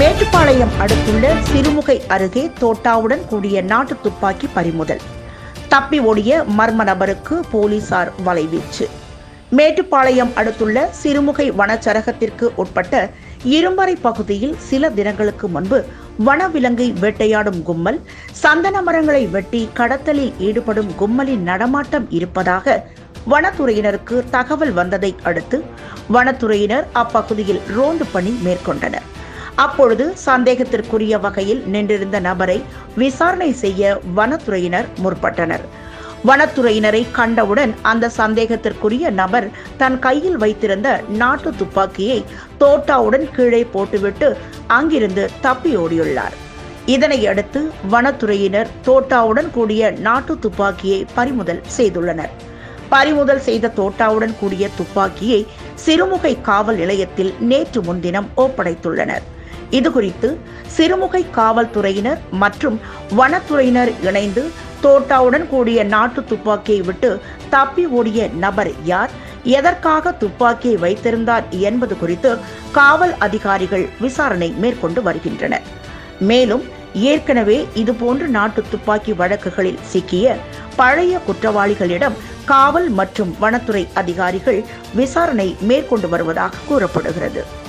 மேட்டுப்பாளையம் அடுத்துள்ள சிறுமுகை அருகே தோட்டாவுடன் கூடிய நாட்டு துப்பாக்கி பறிமுதல். தப்பி ஓடிய மர்ம நபருக்கு போலீசார் வலைவீச்சு. மேட்டுப்பாளையம் அடுத்துள்ள சிறுமுகை வனச்சரகத்திற்கு உட்பட்ட இரும்பறை பகுதியில் சில தினங்களுக்கு முன்பு வனவிலங்கை வேட்டையாடும் கும்மல் சந்தன மரங்களை வெட்டி கடத்தலில் ஈடுபடும் கும்மலின் நடமாட்டம் இருப்பதாக வனத்துறையினருக்கு தகவல் வந்ததை அடுத்து வனத்துறையினர் அப்பகுதியில் ரோந்து பணி மேற்கொண்டனர். அப்பொழுது சந்தேகத்திற்குரிய வகையில் நின்றிருந்த நபரை விசாரணை செய்ய வனத்துறையினர் முற்பட்டனர். வனத்துறையினரை கண்டவுடன் அந்த சந்தேகத்திற்குரிய நபர் தன் கையில் வைத்திருந்த நாட்டு துப்பாக்கியை தோட்டாவுடன் கீழே போட்டுவிட்டு அங்கிருந்து தப்பி ஓடியுள்ளார். இதனையடுத்து வனத்துறையினர் தோட்டாவுடன் கூடிய நாட்டு துப்பாக்கியை பறிமுதல் செய்துள்ளனர். பறிமுதல் செய்த தோட்டாவுடன் கூடிய துப்பாக்கியை சிறுமுகை காவல் நிலையத்தில் நேற்று முன்தினம் ஒப்படைத்துள்ளனர். இதுகுறித்து சிறுமுகை காவல்துறையினர் மற்றும் வனத்துறையினர் இணைந்து தோட்டாவுடன் கூடிய நாட்டு துப்பாக்கியை விட்டு தப்பி ஓடிய நபர் யார்? எதற்காக துப்பாக்கியை வைத்திருந்தார் என்பது குறித்து காவல் அதிகாரிகள் விசாரணை மேற்கொண்டு வருகின்றனர். மேலும் ஏற்கனவே இதுபோன்ற நாட்டு துப்பாக்கி வழக்குகளில் சிக்கிய பழைய குற்றவாளிகளிடம் காவல் மற்றும் வனத்துறை அதிகாரிகள் விசாரணை மேற்கொண்டு வருவதாக கூறப்படுகிறது.